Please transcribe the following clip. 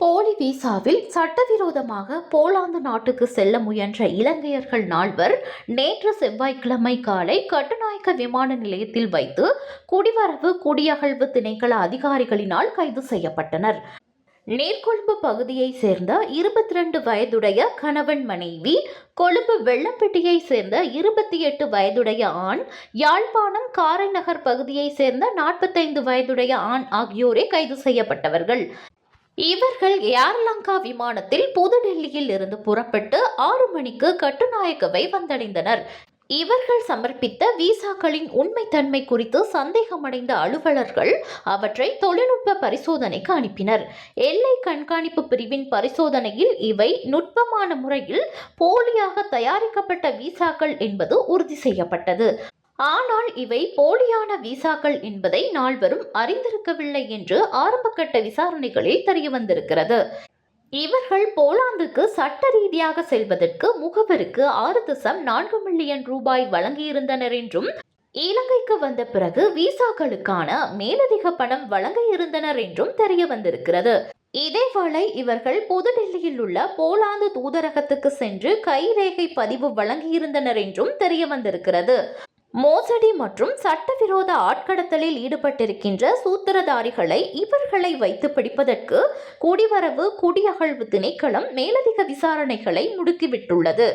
போலி விசாவில் சட்டவிரோதமாக போலாந்து நாட்டுக்கு செல்ல முயன்ற இலங்கையர்கள் நால்வர் நேற்று செவ்வாய்க்கிழமை காலை கட்டுநாயக்க விமான நிலையத்தில் வைத்து குடிவரவு குடியகழ்வு திணைக்கள அதிகாரிகளினால் கைது செய்யப்பட்டனர். நீர்கொழும்பு பகுதியைச் சேர்ந்த இருபத்தி ரெண்டு வயதுடைய கணவன் மனைவி கொழும்பு வெள்ளப்பட்டியைச் சேர்ந்த இருபத்தி எட்டு வயதுடைய ஆண் யாழ்ப்பாணம் காரைநகர் பகுதியைச் சேர்ந்த நாற்பத்தைந்து வயதுடைய ஆண் ஆகியோரே கைது செய்யப்பட்டவர்கள். இவர்கள் ஏர்லங்கா விமானத்தில் புதுடெல்லியில் இருந்து புறப்பட்டு ஆறு மணிக்கு கட்டுநாயக்கவை வந்தடைந்தனர். இவர்கள் சமர்ப்பித்த விசாக்களின் உண்மைத்தன்மை குறித்து சந்தேகமடைந்த அலுவலர்கள் அவற்றை தொழில்நுட்ப பரிசோதனைக்கு அனுப்பினர். எல்லை கண்காணிப்பு பிரிவின் பரிசோதனையில் இவை நுட்பமான முறையில் போலியாக தயாரிக்கப்பட்ட விசாக்கள் என்பது உறுதி செய்யப்பட்டது. ஆனால் இவை போலியான விசாக்கள் என்பதை நால்வரும் அறிந்திருக்கவில்லை என்று ஆரம்பகட்ட விசாரணைகளில் தெரிய வந்திருக்கிறது இவர்கள் போலாந்துக்கு சட்ட ரீதியாக செல்வதற்கு முகவருக்கு ஆறு தசம் நான்கு மில்லியன் ரூபாய் வழங்கியிருந்தனர் என்றும் இலங்கைக்கு வந்த பிறகு விசாக்களுக்கான மேலதிக பணம் வழங்க இருந்தனர் என்றும் தெரிய வந்திருக்கிறது இதேவேளை இவர்கள் புதுடெல்லியில் உள்ள போலாந்து தூதரகத்துக்கு சென்று கைரேகை பதிவு வழங்கியிருந்தனர் என்றும் தெரிய வந்திருக்கிறது மோசடி மற்றும் சட்டவிரோத ஆட்கடத்தலில் ஈடுபட்டிருக்கின்ற சூத்திரதாரிகளை இவர்களை வைத்து பிடிப்பதற்கு குடிவரவு குடியகழ்வு திணைக்களம் மேலதிக விசாரணைகளை முடுக்கிவிட்டுள்ளது.